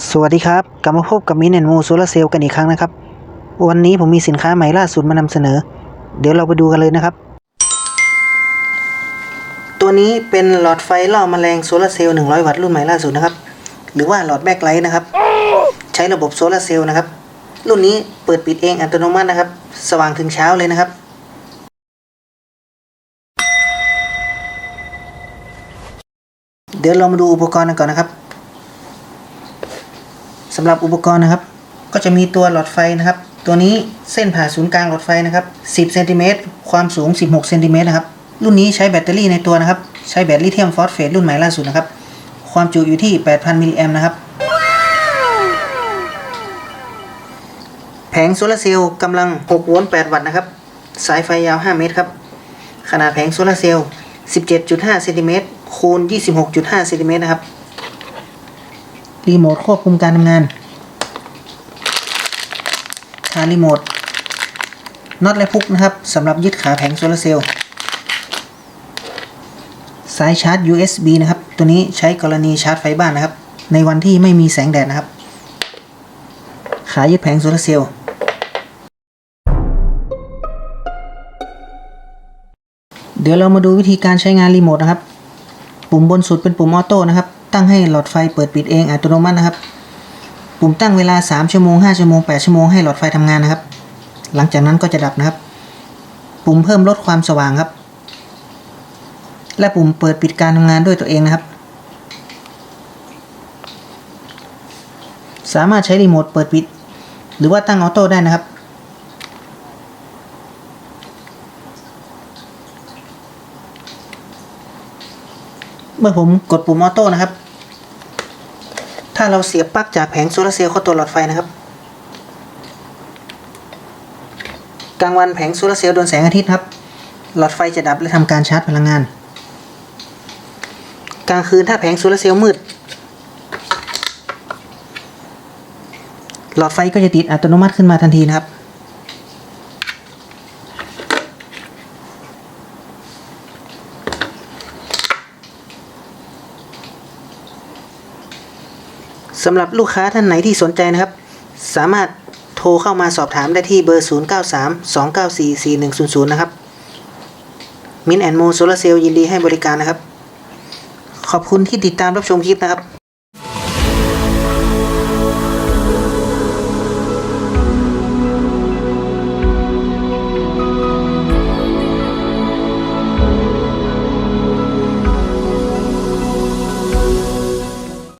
สวัสดีครับกลับมาพบกับมินแอนโมโซลาเซลกันอีกครั้งนะครับ วันนี้ผมมีสินค้าใหม่ล่าสุดมานำเสนอ เดี๋ยวเราไปดูกันเลยนะครับ ตัวนี้เป็นหลอดไฟล่อแมลงโซลาเซลล์100 วัตต์รุ่นใหม่ล่าสุดนะครับ หรือว่าหลอดแบ็คไลท์นะครับ ใช้ระบบโซลาเซลล์นะครับ รุ่นนี้เปิดปิดเองอัตโนมัตินะครับ สว่างถึงเช้าเลยนะครับเดี๋ยวเรามาดูอุปกรณ์กันก่อนนะครับ สำหรับอุปกรณ์นะครับ ก็จะมีตัวหลอดไฟนะครับ ตัวนี้เส้นผ่าศูนย์กลางหลอดไฟนะครับ 10เซนติเมตรความสูง 16เซนติเมตรนะครับรุ่นนี้ใช้แบตเตอรี่ในตัวนะครับ ใช้แบตลิเธียมฟอสเฟตรุ่นใหม่ล่าสุดนะครับ ความจุอยู่ที่ 8,000 มิลลิแอมป์นะครับ แผงโซลาร์เซลล์กำลัง 6 โวลต์ 8 วัตต์นะครับ สายไฟยาว 5 เมตรครับ ขนาดแผงโซลาร์เซลล์ 17.5 เซนติเมตรคูณ 26.5 เซนติเมตรนะครับ รีโมทควบคุมการทำงานขารีโมทน็อตและพุกนะครับสำหรับยึดขาแผงโซลาร์เซลล์สายชาร์จ USB นะครับ ตัวนี้ใช้กรณีชาร์จไฟบ้านนะครับ ในวันที่ไม่มีแสงแดดนะครับ ขายึดแผงโซลาร์เซลล์เดี๋ยวเรามาดูวิธีการใช้งานรีโมทนะครับ ปุ่มบนสุดเป็นปุ่มออโต้นะครับ ตั้งให้หลอดไฟเปิดปิดเองอัตโนมัตินะครับ ปุ่มตั้งเวลา 3 ชั่วโมง 5 ชั่วโมง 8 ชั่วโมงให้หลอดไฟทำงานนะครับ หลังจากนั้นก็จะดับนะครับ ปุ่มเพิ่มลดความสว่างครับ และปุ่มเปิดปิดการทำงานด้วยตัวเองนะครับ สามารถใช้รีโมทเปิดปิด หรือว่าตั้งออโต้ได้นะครับ เมื่อผมกดปุ่มออโต้นะครับ ถ้าเราเสียบปลั๊กจากแผงโซลาร์เซลล์เข้าตัวหลอดไฟนะครับ กลางวันแผงโซลาร์เซลล์โดนแสงอาทิตย์ครับ หลอดไฟจะดับและทำการชาร์จพลังงาน กลางคืนถ้าแผงโซลาร์เซลล์มืด หลอดไฟก็จะติดอัตโนมัติขึ้นมาทันทีนะครับ สำหรับลูกค้าท่านไหนที่สนใจนะครับ สามารถโทรเข้ามาสอบถามได้ที่เบอร์ 0932944100 นะครับมินแอนโมโซลาเซลยินดีให้บริการนะครับ ขอบคุณที่ติดตามรับชมคลิปนะครับ